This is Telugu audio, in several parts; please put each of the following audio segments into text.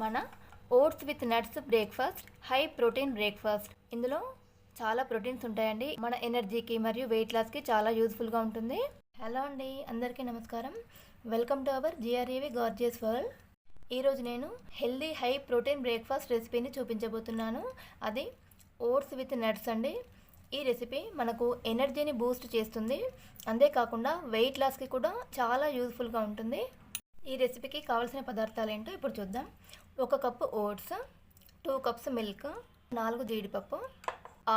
మన oats with nuts breakfast high protein breakfast. ఇందులో చాలా ప్రోటీన్స్ ఉంటాయండి. మన ఎనర్జీకి మరియు వెయిట్ లాస్కి చాలా యూస్ఫుల్గా ఉంటుంది. హలో అండి అందరికీ నమస్కారం. Welcome to our G R A V gorgeous world. ఈరోజు నేను హెల్దీ హై ప్రోటీన్ బ్రేక్ఫాస్ట్ రెసిపీని చూపించబోతున్నాను. అది ఓట్స్ విత్ నట్స్ అండి. ఈ రెసిపీ మనకు ఎనర్జీని బూస్ట్ చేస్తుంది. అంతేకాకుండా వెయిట్ లాస్కి కూడా చాలా యూస్ఫుల్గా ఉంటుంది. ఈ రెసిపీకి కావాల్సిన పదార్థాలు ఏంటో ఇప్పుడు చూద్దాం. ఒక cup oats two cups milk నాలుగు జీడిపప్పు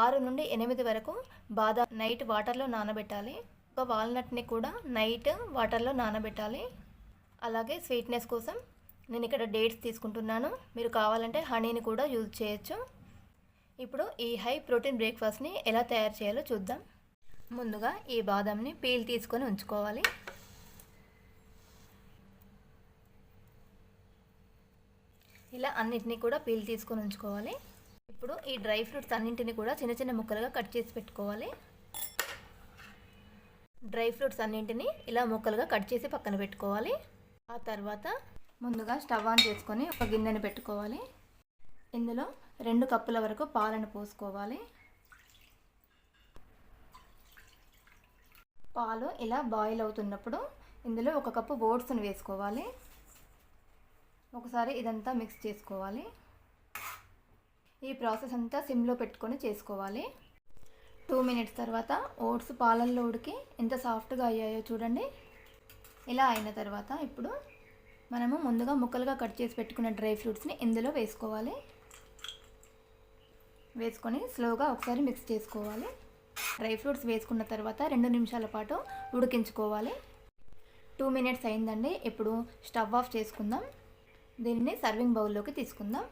ఆరు నుండి ఎనిమిది వరకు బాదాం నైట్ వాటర్లో నానబెట్టాలి. ఒక వాల్నట్ని కూడా నైట్ వాటర్లో నానబెట్టాలి. అలాగే స్వీట్నెస్ కోసం నేను ఇక్కడ డేట్స్ తీసుకుంటున్నాను. మీరు కావాలంటే హనీని కూడా యూజ్ చేయొచ్చు. ఇప్పుడు ఈ హై ప్రోటీన్ బ్రేక్ఫాస్ట్ని ఎలా తయారు చేయాలో చూద్దాం. ముందుగా ఈ బాదంని పీల్ తీసుకొని ఉంచుకోవాలి. ఇలా అన్నిటినీ కూడా పీల్ తీసుకొని ఉంచుకోవాలి. ఇప్పుడు ఈ డ్రై ఫ్రూట్స్ అన్నింటిని కూడా చిన్న చిన్న ముక్కలుగా కట్ చేసి పెట్టుకోవాలి. డ్రై ఫ్రూట్స్ అన్నింటినీ ఇలా ముక్కలుగా కట్ చేసి పక్కన పెట్టుకోవాలి. ఆ తర్వాత ముందుగా స్టవ్ ఆన్ చేసుకొని ఒక గిన్నెని పెట్టుకోవాలి. ఇందులో రెండు కప్పుల వరకు పాలను పోసుకోవాలి. పాలు ఇలా బాయిల్ అవుతున్నప్పుడు ఇందులో ఒక కప్పు ఓట్స్ని వేసుకోవాలి. ఒకసారి ఇదంతా మిక్స్ చేసుకోవాలి. ఈ ప్రాసెస్ అంతా సిమ్లో పెట్టుకొని చేసుకోవాలి. టూ మినిట్స్ తర్వాత ఓట్స్ పాలల్లో ఉడికి ఎంత సాఫ్ట్గా అయ్యాయో చూడండి. ఇలా అయిన తర్వాత ఇప్పుడు మనము ముందుగా ముక్కలుగా కట్ చేసి పెట్టుకున్న డ్రై ఫ్రూట్స్ని ఇందులో వేసుకోవాలి. వేసుకొని స్లోగా ఒకసారి మిక్స్ చేసుకోవాలి. డ్రై ఫ్రూట్స్ వేసుకున్న తర్వాత రెండు నిమిషాల పాటు ఉడికించుకోవాలి. టూ మినిట్స్ అయిందండి. ఇప్పుడు స్టవ్ ఆఫ్ చేసుకుందాం. దీన్ని సర్వింగ్ బౌల్లోకి తీసుకుందాం.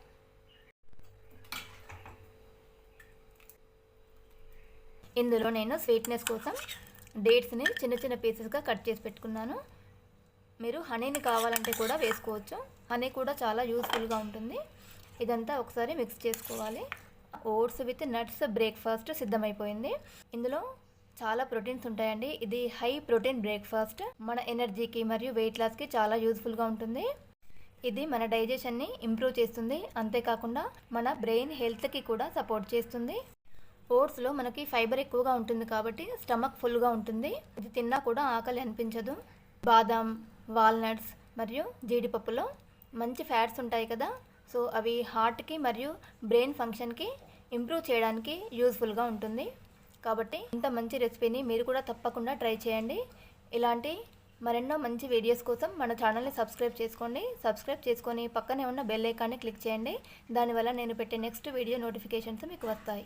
ఇందులో నేను స్వీట్నెస్ కోసం డేట్స్ని చిన్న చిన్న పీసెస్గా కట్ చేసి పెట్టుకున్నాను. మీరు హనీని కావాలంటే కూడా వేసుకోవచ్చు. హనీ కూడా చాలా యూస్ఫుల్గా ఉంటుంది. ఇదంతా ఒకసారి మిక్స్ చేసుకోవాలి. ఓట్స్ విత్ నట్స్ బ్రేక్ఫాస్ట్ సిద్ధమైపోయింది. ఇందులో చాలా ప్రోటీన్స్ ఉంటాయండి. ఇది హై ప్రోటీన్ బ్రేక్ఫాస్ట్. మన ఎనర్జీకి మరియు వెయిట్ లాస్కి చాలా యూస్ఫుల్గా ఉంటుంది. ఇది మన డైజెషన్ని ఇంప్రూవ్ చేస్తుంది. అంతేకాకుండా మన బ్రెయిన్ హెల్త్కి కూడా సపోర్ట్ చేస్తుంది. ఓట్స్లో మనకి ఫైబర్ ఎక్కువగా ఉంటుంది కాబట్టి స్టమక్ ఫుల్గా ఉంటుంది. ఇది తిన్నా కూడా ఆకలి అనిపించదు. బాదాం వాల్నట్స్ మరియు జీడిపప్పులో మంచి ఫ్యాట్స్ ఉంటాయి కదా. సో అవి హార్ట్కి మరియు బ్రెయిన్ ఫంక్షన్కి ఇంప్రూవ్ చేయడానికి యూస్ఫుల్గా ఉంటుంది. కాబట్టి ఇంత మంచి రెసిపీని మీరు కూడా తప్పకుండా ట్రై చేయండి. ఇలాంటి మరెన్నో మంచి వీడియోస్ కోసం మన ఛానల్ని సబ్స్క్రైబ్ చేసుకోండి. సబ్స్క్రైబ్ చేసుకొని పక్కనే ఉన్న బెల్ ఐకాన్ని క్లిక్ చేయండి. దానివల్ల నేను పెట్టే నెక్స్ట్ వీడియో నోటిఫికేషన్స్ మీకు వస్తాయి.